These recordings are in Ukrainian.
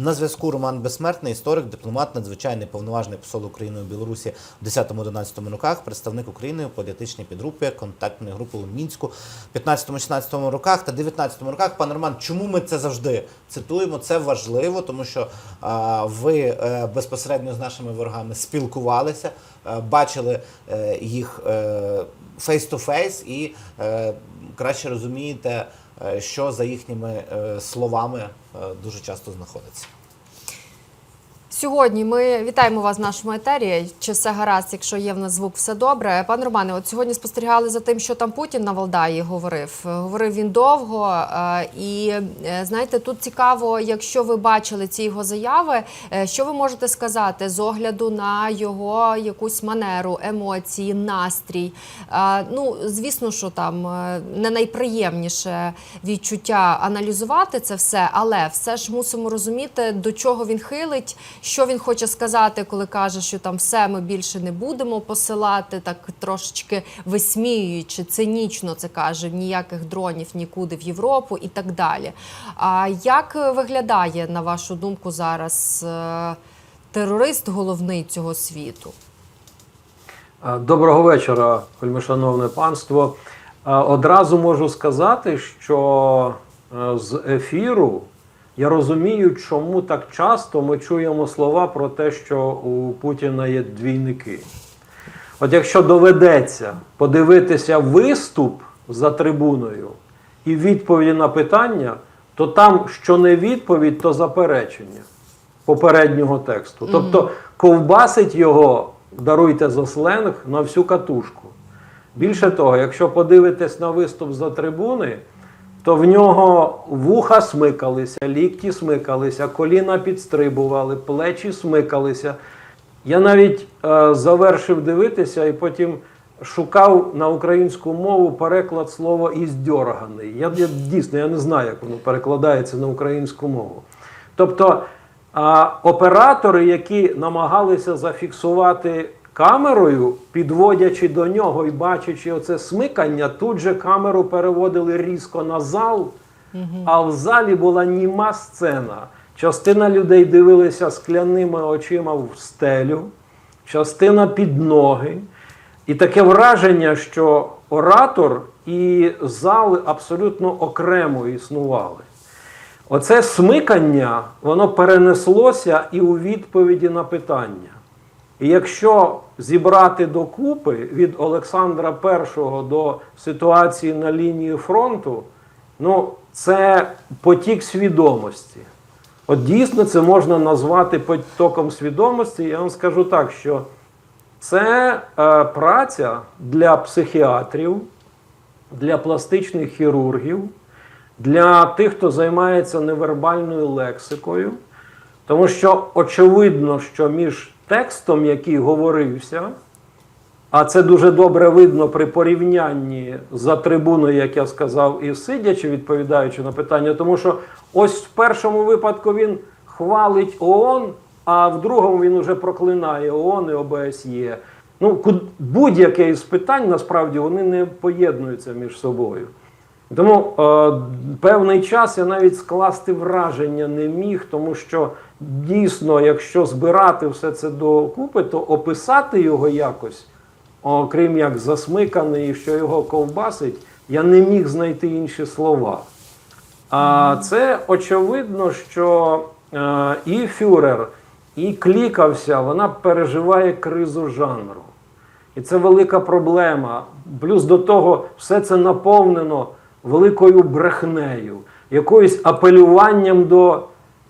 На зв'язку Роман Безсмертний, історик, дипломат, надзвичайний повноважний посол України у Білорусі в 10-11 роках, представник України у політичній підгрупі контактної групи у Мінську в 15-16 роках та 19 роках. Пане Роман, чому ми це завжди цитуємо? Це важливо, тому що а, ви е, безпосередньо з нашими ворогами спілкувалися, е, бачили е, їх фейс-то-фейс і е, краще розумієте, що за їхніми е, словами е, дуже часто знаходиться. Сьогодні ми вітаємо вас в нашому етері. Чи все гаразд, якщо є в нас звук, все добре. Пане Романе, от сьогодні спостерігали за тим, що там Путін на Валдаї говорив. Говорив він довго. е, І е, знаєте, тут цікаво, якщо ви бачили ці його заяви, е, що ви можете сказати з огляду на його якусь манеру, емоції, настрій. Ну, звісно, що там не найприємніше відчуття аналізувати це все, але все ж мусимо розуміти, до чого він хилить, що він хоче сказати, коли каже, що там все ми більше не будемо посилати, так трошечки висміюючи, цинічно це каже, ніяких дронів нікуди в Європу і так далі. А як виглядає, на вашу думку, зараз е, терорист головний цього світу? Е, Доброго вечора, вельмишановне панство. Е, Одразу можу сказати, що з ефіру я розумію, чому так часто ми чуємо слова про те, що у Путіна є двійники. От якщо доведеться подивитися виступ за трибуною і відповіді на питання, то там, що не відповідь, то заперечення попереднього тексту. Тобто ковбасить його, даруйте за сленг, на всю катушку. Більше того, якщо подивитись на виступ за трибуни, то в нього вуха смикалися, лікті смикалися, коліна підстрибували, плечі смикалися. Я навіть е, завершив дивитися і потім шукав на українську мову переклад слова «іздьорганий». Я, я дійсно я не знаю, як воно перекладається на українську мову. Тобто а, оператори, які намагалися зафіксувати камерою, підводячи до нього і бачачи оце смикання, тут же камеру переводили різко на зал, а в залі була німа сцена. Частина людей дивилися скляними очима в стелю, частина під ноги. І таке враження, що оратор і зал абсолютно окремо існували. Оце смикання, воно перенеслося і у відповіді на питання. І якщо зібрати докупи від Олександра І до ситуації на лінії фронту, ну це потік свідомості. От дійсно це можна назвати потоком свідомості. Я вам скажу так, що це е, праця для психіатрів, для пластичних хірургів, для тих, хто займається невербальною лексикою. Тому що очевидно, що між текстом, який говорився, а це дуже добре видно при порівнянні за трибуною, як я сказав, і сидячи, відповідаючи на питання, тому що ось в першому випадку він хвалить ООН, а в другому він уже проклинає ООН і ОБСЄ. Ну, будь-яке із питань насправді вони не поєднуються між собою. Тому е, певний час я навіть скласти враження не міг, тому що дійсно, якщо збирати все це докупи, то описати його якось, окрім як засмиканий, і що його ковбасить, я не міг знайти інші слова. А це очевидно, що е, і Фюрер, і клікався, вона переживає кризу жанру. І це велика проблема. Плюс до того, все це наповнено великою брехнею, якоюсь апелюванням до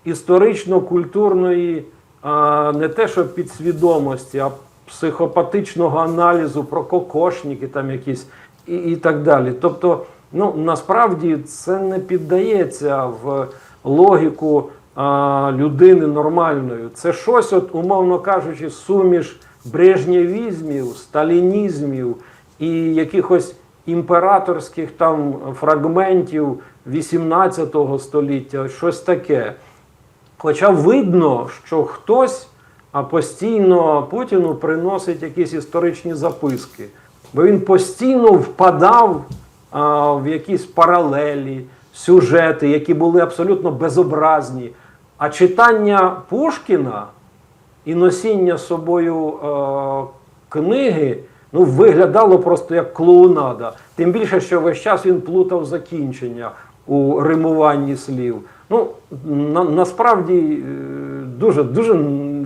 історично-культурної, не те, що підсвідомості, а психопатичного аналізу про кокошники там якісь і, і так далі. Тобто, ну насправді це не піддається в логіку а, людини нормальної. Це щось, от, умовно кажучи, суміш брежнєвізмів, сталінізмів і якихось імператорських там фрагментів 18 століття, щось таке. Хоча видно, що хтось постійно Путіну приносить якісь історичні записки, бо він постійно впадав а, в якісь паралелі, сюжети, які були абсолютно безобразні. А читання Пушкіна і носіння з собою е, книги ну, виглядало просто як клоунада. Тим більше, що весь час він плутав закінчення у римуванні слів. Ну, на, насправді е, дуже, дуже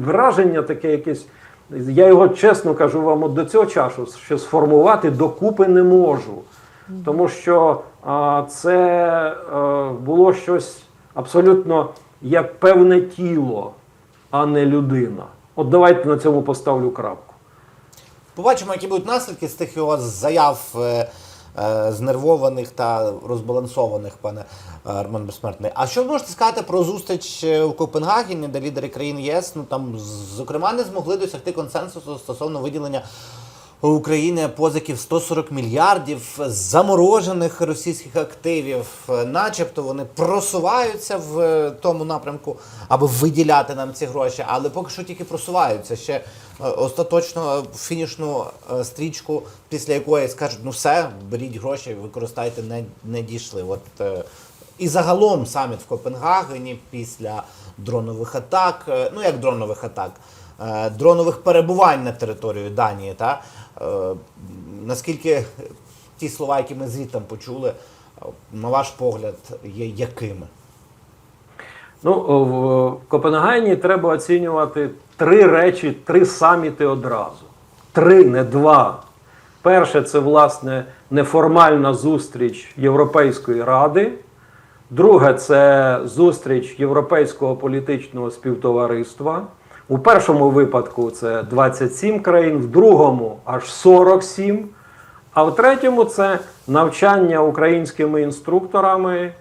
враження таке якесь. Я його чесно кажу вам, от до цього часу ще сформувати докупи не можу. Тому що а, це е, було щось абсолютно як певне тіло, а не людина. От давайте на цьому поставлю крапку. Побачимо, які будуть наслідки з тих його заяв е, е, знервованих та розбалансованих, пане е, Роман Безсмертний. А що ви можете сказати про зустріч е, у Копенгагені, де лідери країн ЄС ну там зокрема не змогли досягти консенсусу стосовно виділення України позиків 140 мільярдів заморожених російських активів, начебто вони просуваються в е, тому напрямку, аби виділяти нам ці гроші, але поки що тільки просуваються. Ще е, остаточно фінішну е, стрічку, після якої скажуть, ну все, беріть гроші, використайте, не, не дійшли. От і загалом саміт в Копенгагені після дронових атак, ну як дронових атак, дронових перебувань на території Данії. Та? Е, Наскільки ті слова, які ми звідти почули, е, на ваш погляд, є якими? Ну, в Копенгагені треба оцінювати три речі, три саміти одразу. Три, не два. Перше, це, власне, неформальна зустріч Європейської ради. Друге, це зустріч Європейського політичного співтовариства. У першому випадку це 27 країн, в другому аж 47. А в третьому це навчання українськими інструкторами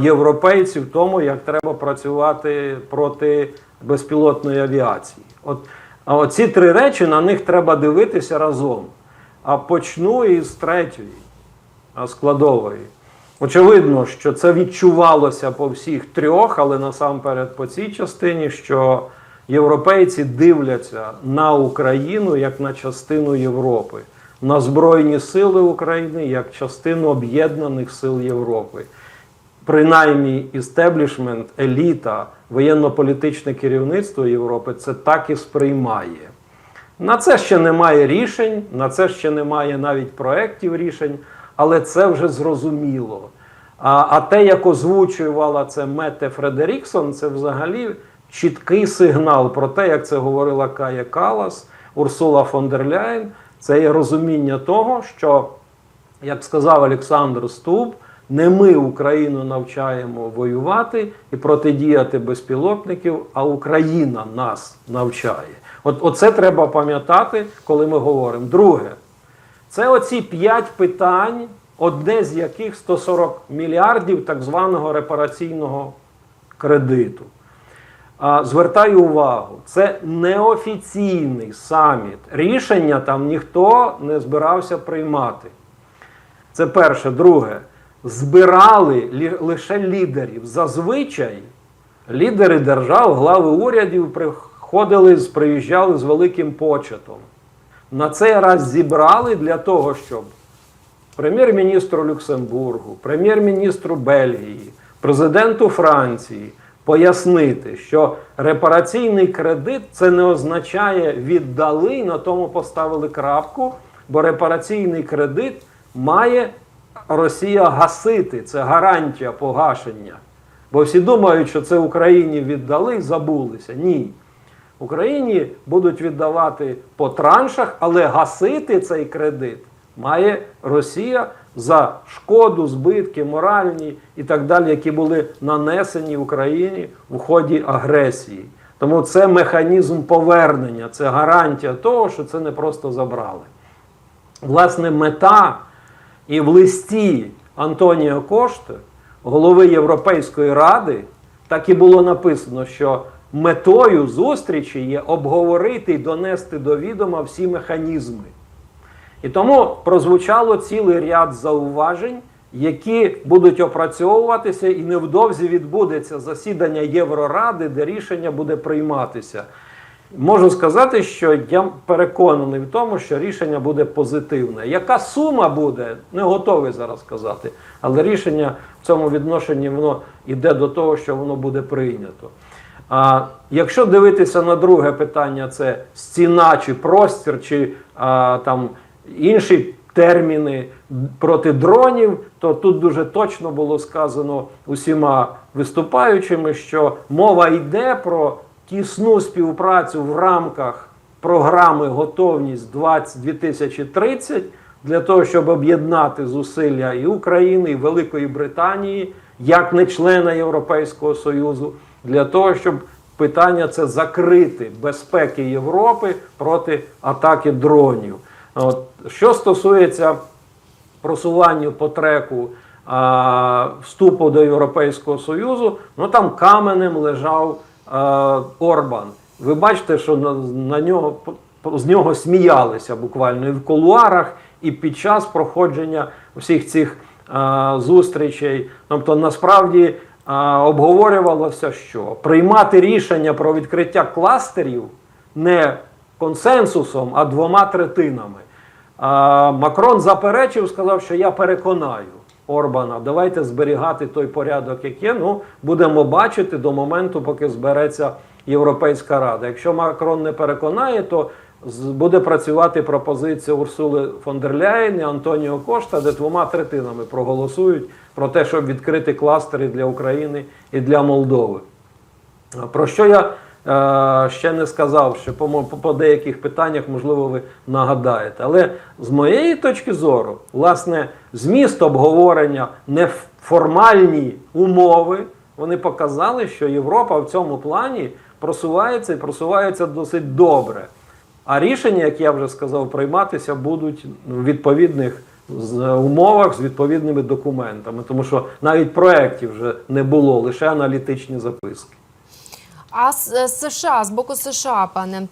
європейців тому, як треба працювати проти безпілотної авіації. От, а оці три речі на них треба дивитися разом. А почну із третьої складової. Очевидно, що це відчувалося по всіх трьох, але насамперед по цій частині, що європейці дивляться на Україну як на частину Європи, на Збройні Сили України як частину об'єднаних сил Європи. Принаймні, істеблішмент, еліта, воєнно-політичне керівництво Європи це так і сприймає. На це ще немає рішень, на це ще немає навіть проєктів рішень, але це вже зрозуміло. А, а те, як озвучувала це Мете Фредеріксон, це взагалі чіткий сигнал про те, як це говорила Кая Калас, Урсула фон дер Ляєн. Це є розуміння того, що, як сказав Олександр Стуб, не ми Україну навчаємо воювати і протидіяти безпілотників, а Україна нас навчає. От оце треба пам'ятати, коли ми говоримо. Друге, це оці п'ять питань, одне з яких 140 мільярдів так званого репараційного кредиту. Звертаю увагу, це неофіційний саміт. Рішення там ніхто не збирався приймати. Це перше. Друге, збирали лі- лише лідерів. Зазвичай лідери держав, глави урядів приходили, приїжджали з великим почетом. На цей раз зібрали для того, щоб прем'єр-міністру Люксембургу, прем'єр-міністру Бельгії, президенту Франції пояснити, що репараційний кредит це не означає віддали, на тому поставили крапку, бо репараційний кредит має Росія гасити. Це гарантія погашення. Бо всі думають, що це Україні віддали забулися. Ні. Україні будуть віддавати по траншах, але гасити цей кредит має Росія за шкоду, збитки, моральні і так далі, які були нанесені Україні в ході агресії. Тому це механізм повернення, це гарантія того, що це не просто забрали. Власне, мета і в листі Антоніо Кошти, голови Європейської ради, так і було написано, що метою зустрічі є обговорити і донести до відома всі механізми. І тому прозвучало цілий ряд зауважень, які будуть опрацьовуватися, і невдовзі відбудеться засідання Євроради, де рішення буде прийматися. Можу сказати, що я переконаний в тому, що рішення буде позитивне. Яка сума буде, не готовий зараз сказати, але рішення в цьому відношенні воно йде до того, що воно буде прийнято. А, якщо дивитися на друге питання, це стіна чи простір, чи а, там інші терміни проти дронів, то тут дуже точно було сказано усіма виступаючими, що мова йде про тісну співпрацю в рамках програми Готовність 2030 для того, щоб об'єднати зусилля і України, і Великої Британії, як не члена Європейського Союзу, для того, щоб питання це закрити безпеки Європи проти атаки дронів. От, що стосується просування по треку а, вступу до Європейського Союзу, ну там каменем лежав а, Орбан. Ви бачите, що на, на нього з нього сміялися буквально і в кулуарах, і під час проходження всіх цих а, зустрічей. Тобто, насправді а, обговорювалося, що приймати рішення про відкриття кластерів не консенсусом, а двома третинами. А, Макрон заперечив, сказав, що я переконаю Орбана, давайте зберігати той порядок, як є. Ну, будемо бачити до моменту, поки збереться Європейська Рада. Якщо Макрон не переконає, то буде працювати пропозиція Урсули фон дер Ляєн і Антоніо Кошта, де двома третинами проголосують про те, щоб відкрити кластери для України і для Молдови. Про що я ще не сказав, що по, по деяких питаннях, можливо, ви нагадаєте. Але з моєї точки зору, власне, зміст обговорення, неформальні умови, вони показали, що Європа в цьому плані просувається і просувається досить добре. А рішення, як я вже сказав, прийматися будуть в відповідних умовах з відповідними документами, тому що навіть проєктів вже не було, лише аналітичні записки. А з е, США, з боку США, пане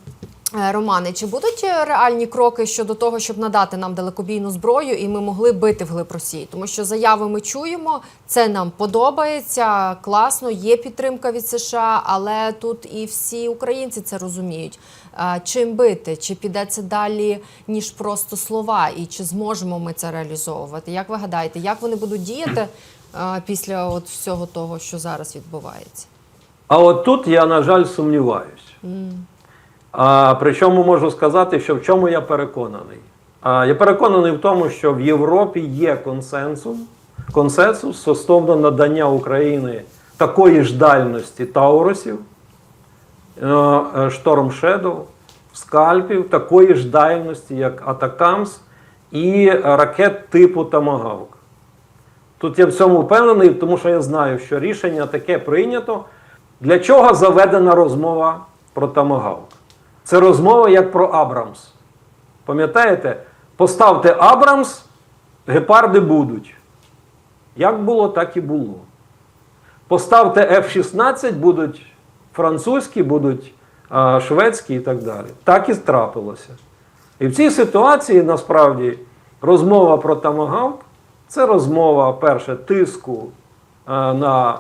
е, Романе, чи будуть е, реальні кроки щодо того, щоб надати нам далекобійну зброю, і ми могли бити вглиб Росії? Тому що заяви ми чуємо, це нам подобається, класно, є підтримка від США, але тут і всі українці це розуміють. Чим бити? Чи піде це далі, ніж просто слова, і чи зможемо ми це реалізовувати? Як ви гадаєте, як вони будуть діяти після от всього того, що зараз відбувається? А от тут я, на жаль, сумніваюся. А, причому можу сказати, що в чому я переконаний. А, я переконаний в тому, що в Європі є консенсус, консенсус стосовно надання України такої ж дальності Таурусів, е, Шторм Shadow, скальпів, такої ж дальності, як Атакамс, і ракет типу Тамагавк. Тут я в цьому впевнений, тому що я знаю, що рішення таке прийнято. Для чого заведена розмова про Тамагавк? Це розмова як про Абрамс. Пам'ятаєте? Поставте Абрамс, гепарди будуть. Як було, так і було. Поставте F-16, будуть французькі, будуть а, шведські і так далі. Так і трапилося. І в цій ситуації насправді розмова про Тамагавк це розмова, перше, тиску а, на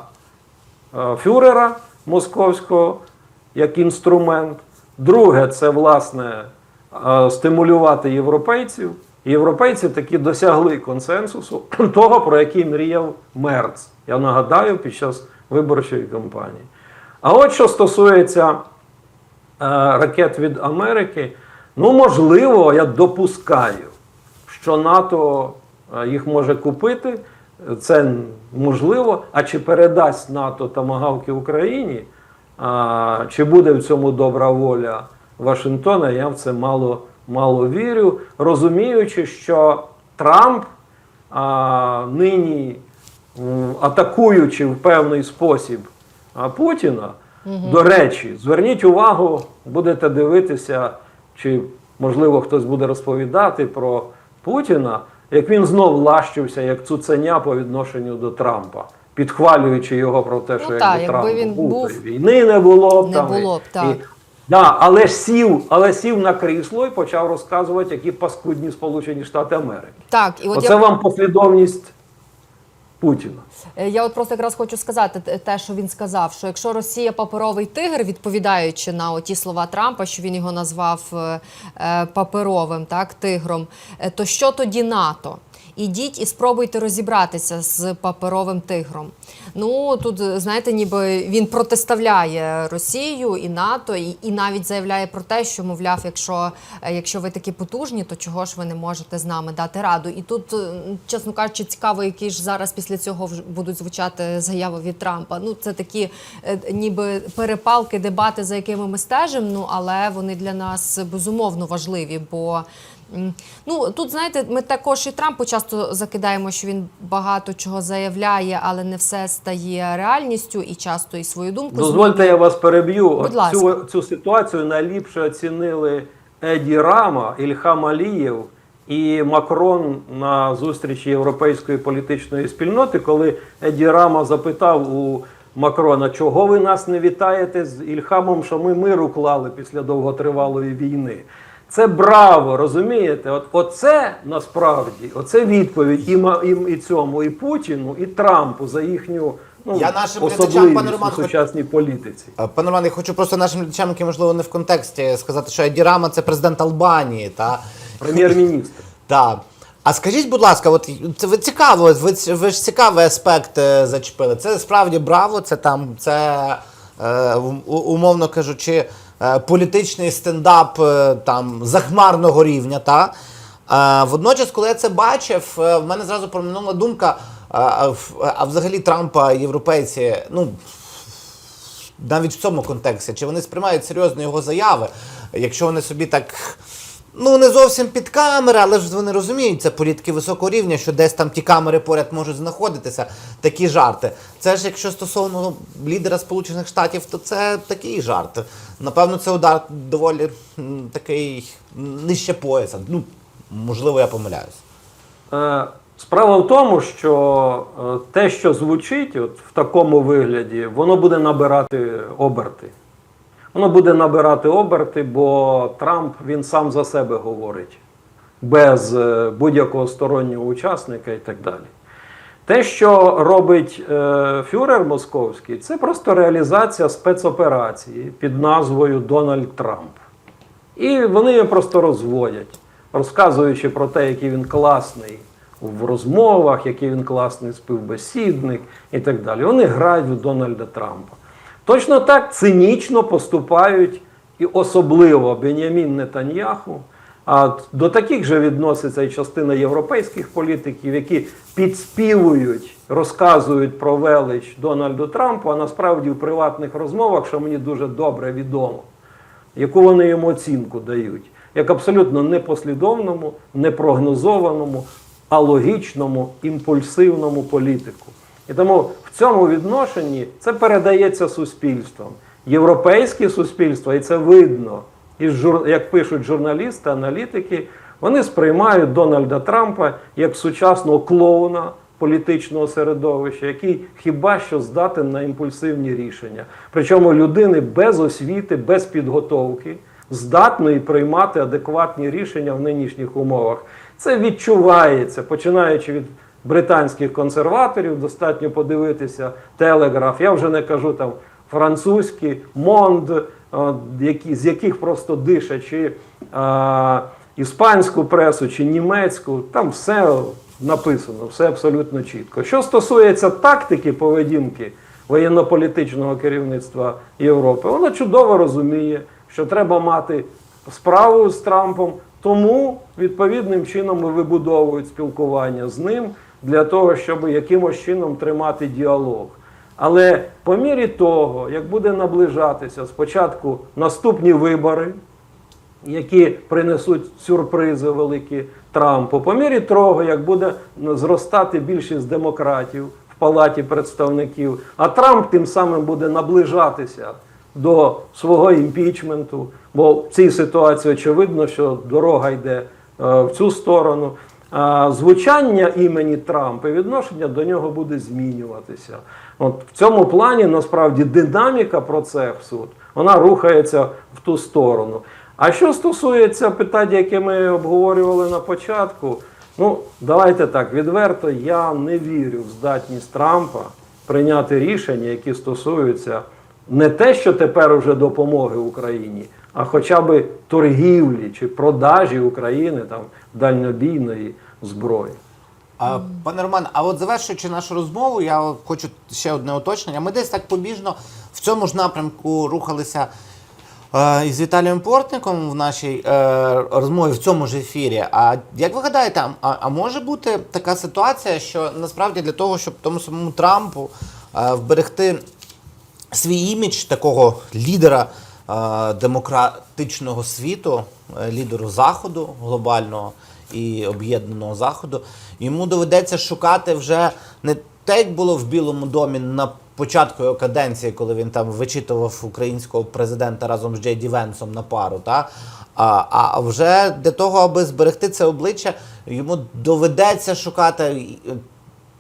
а, фюрера московського як інструмент. Друге, це власне стимулювати європейців. Європейці таки досягли консенсусу того, про який мріяв Мерц. Я нагадаю, під час виборчої кампанії. А от що стосується е, ракет від Америки, ну можливо, я допускаю, що НАТО е, їх може купити. Це можливо. А чи передасть НАТО тамагавки Україні? А, чи буде в цьому добра воля Вашингтона? Я в це мало, мало вірю, розуміючи, що Трамп а, нині атакуючи в певний спосіб Путіна. До речі, зверніть увагу, будете дивитися, чи можливо хтось буде розповідати про Путіна, як він знов лащився як цуценя по відношенню до Трампа, підхвалюючи його про те, що Ну якби якби Трамп він був, був, війни не було б не там. було б, так. і- Да, але ж сів, але сів на крісло і почав розказувати, які паскудні Сполучені Штати Америки. Так, і от Оце я вам послідовність Путіна. Е, Я от просто якраз хочу сказати те- що він сказав, що якщо Росія паперовий тигр, відповідаючи на оті слова Трампа, що він його назвав е, е, паперовим так, тигром, то що тоді НАТО? Ідіть і спробуйте розібратися з паперовим тигром. Ну тут знаєте, ніби він протиставляє Росію і НАТО, і, і навіть заявляє про те, що мовляв, якщо, е, якщо ви такі потужні, то чого ж ви не можете з нами дати раду? І тут, е, чесно кажучи, цікаво, які ж зараз після цього будуть звучати заяви від Трампа. Ну це такі е, ніби перепалки, дебати, за якими ми стежимо. Ну але вони для нас безумовно важливі, бо. Ну тут знаєте, ми також і Трампу часто закидаємо, що він багато чого заявляє, але не все стає реальністю, і часто і свою думку Дозвольте, я вас переб'ю. Будь ласка. Цю, цю ситуацію найліпше оцінили Еді Рама, Ільхам Алієв і Макрон на зустрічі європейської політичної спільноти, коли Еді Рама запитав у Макрона, чого ви нас не вітаєте з Ільхамом, що ми мир уклали після довготривалої війни. Це браво, розумієте? От оце насправді, оце відповідь і, і, і цьому, і Путіну, і Трампу за їхню ну, Я нашим особливість пане Роман, у сучасній політиці. Пане Романе, я хочу просто нашим глядачам, які можливо не в контексті, сказати, що Еді Рама це президент Албанії. Та? Прем'єр-міністр. Так. А скажіть, будь ласка, от це ви цікаво, ви, ви ж цікавий аспект е, зачепили. Це справді браво, це там, це е, умовно кажучи, політичний стендап е, там захмарного рівня. Та? Е, водночас, коли я це бачив, е, в мене зразу проминула думка. е, а взагалі Трампа європейці, ну навіть в цьому контексті, чи вони сприймають серйозно його заяви, якщо вони собі так. Ну, не зовсім під камери, але ж вони розуміють, це політики високого рівня, що десь там ті камери поряд можуть знаходитися, такі жарти. Це ж якщо стосовно лідера Сполучених Штатів, то це такий жарт. Напевно, це удар доволі такий нижче пояса. Ну, можливо, я помиляюсь. Е, Справа в тому, що е, те, що звучить от в такому вигляді, воно буде набирати оберти. Воно буде набирати оберти, бо Трамп він сам за себе говорить, без е, будь-якого стороннього учасника і так далі. Те, що робить е, фюрер московський, це просто реалізація спецоперації під назвою Дональд Трамп. І вони його просто розводять, розказуючи про те, який він класний в розмовах, який він класний співбесідник і так далі. Вони грають в Дональда Трампа. Точно так цинічно поступають і особливо Бенямін Нетаньяху. А до таких же відноситься і частина європейських політиків, які підспівують, розказують про велич Дональду Трампу, а насправді в приватних розмовах, що мені дуже добре відомо, яку вони йому оцінку дають, як абсолютно непослідовному, непрогнозованому, а логічному, імпульсивному політику. І тому в цьому відношенні це передається суспільством. Європейське суспільство, і це видно, і як пишуть журналісти, аналітики, вони сприймають Дональда Трампа як сучасного клоуна політичного середовища, який хіба що здатен на імпульсивні рішення. Причому людини без освіти, без підготовки, здатної приймати адекватні рішення в нинішніх умовах. Це відчувається, починаючи від британських консерваторів, достатньо подивитися телеграф. Я вже не кажу там французькі, Монд, е, які, з яких просто дише, чи е, іспанську пресу, чи німецьку, там все написано, все абсолютно чітко. Що стосується тактики поведінки воєнно-політичного керівництва Європи, воно чудово розуміє, що треба мати справу з Трампом, тому відповідним чином і вибудовують спілкування з ним для того, щоб якимось чином тримати діалог. Але по мірі того, як буде наближатися спочатку наступні вибори, які принесуть сюрпризи великі Трампу, по мірі того, як буде зростати більшість демократів в палаті представників, а Трамп тим самим буде наближатися до свого імпічменту, бо в цій ситуації очевидно, що дорога йде е, в цю сторону. Звучання імені Трампа і відношення до нього буде змінюватися. От в цьому плані насправді динаміка процесу вона рухається в ту сторону. А що стосується питань, яке ми обговорювали на початку, ну давайте так відверто, я не вірю в здатність Трампа прийняти рішення, які стосуються не те, що тепер уже допомоги Україні, а хоча б торгівлі чи продажі України там дальнобійної зброї. А, пане Роман, а от завершуючи нашу розмову, я хочу ще одне уточнення. Ми десь так побіжно в цьому ж напрямку рухалися е, із Віталієм Портником в нашій е, розмові в цьому ж ефірі. А як ви гадаєте, а, а може бути така ситуація, що насправді для того, щоб тому самому Трампу е, вберегти свій імідж такого лідера демократичного світу, е, лідеру заходу глобального і об'єднаного заходу, йому доведеться шукати вже не те, як було в Білому домі на початку його каденції, коли він там вичитував українського президента разом з Джей Ді Венсом на пару, та? А, а вже для того, аби зберегти це обличчя, йому доведеться шукати е,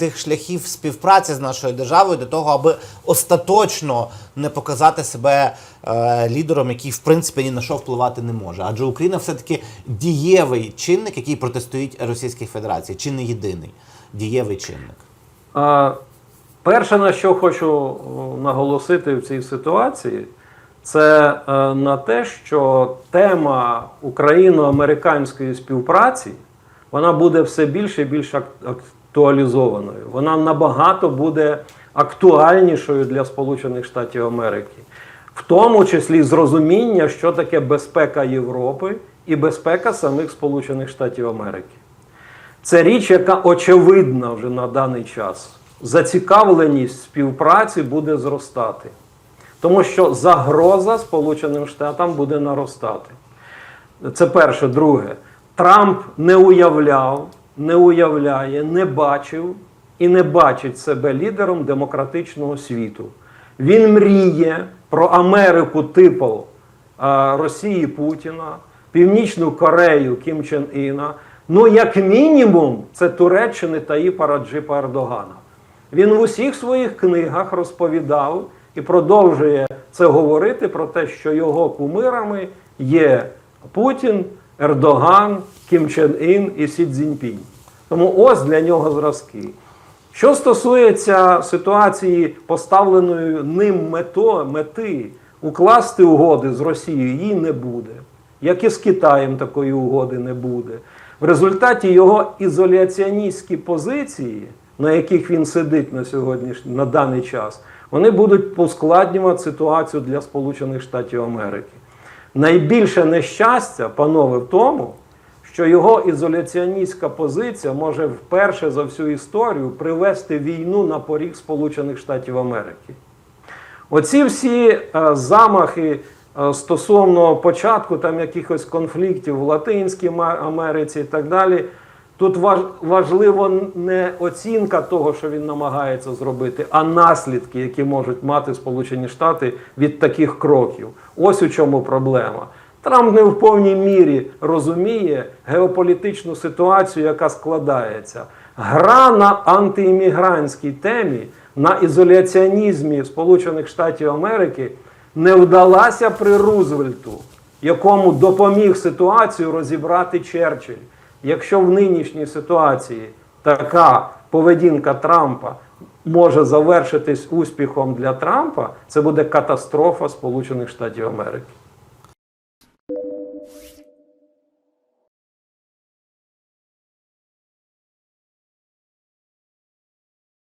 тих шляхів співпраці з нашою державою для того, аби остаточно не показати себе е, лідером, який в принципі ні на що впливати не може. Адже Україна все-таки дієвий чинник, який протистоїть Російській Федерації, чи не єдиний дієвий чинник. А, перше, на що хочу наголосити в цій ситуації, це е, на те, що тема україно-американської співпраці вона буде все більше і більш актуалізованою. Вона набагато буде актуальнішою для Сполучених Штатів Америки, в тому числі зрозуміння, що таке безпека Європи і безпека самих Сполучених Штатів Америки. Це річ, яка очевидна вже на даний час. Зацікавленість співпраці буде зростати, тому що загроза Сполученим Штатам буде наростати. Це перше. Друге, Трамп не уявляв, не уявляє, не бачив і не бачить себе лідером демократичного світу. Він мріє про Америку типу Росії Путіна, Північну Корею Кім Чен Іна. Ну, як мінімум, це Туреччини та і Ердогана. Він в усіх своїх книгах розповідав і продовжує це говорити про те, що його кумирами є Путін, Ердоган, Кім Чен Ін і Сі Цзіньпінь. Тому ось для нього зразки. Що стосується ситуації, поставленої ним мето, мети укласти угоди з Росією, її не буде. Як і з Китаєм такої угоди не буде. В результаті його ізоляціоністські позиції, на яких він сидить на сьогоднішній на даний час, вони будуть ускладнювати ситуацію для Сполучених Штатів Америки. Найбільше нещастя, панове, в тому, що його ізоляціоністська позиція може вперше за всю історію привести війну на поріг Сполучених Штатів Америки. Оці всі е, замахи е, стосовно початку там якихось конфліктів в Латинській Америці і так далі. Тут важ- важливо не оцінка того, що він намагається зробити, а наслідки, які можуть мати Сполучені Штати від таких кроків. Ось у чому проблема. Трамп не в повній мірі розуміє геополітичну ситуацію, яка складається. Гра на антиіммігрантській темі, на ізоляціонізмі Сполучених Штатів Америки не вдалася при Рузвельту, якому допоміг ситуацію розібрати Черчилль. Якщо в нинішній ситуації така поведінка Трампа може завершитись успіхом для Трампа, це буде катастрофа Сполучених Штатів Америки.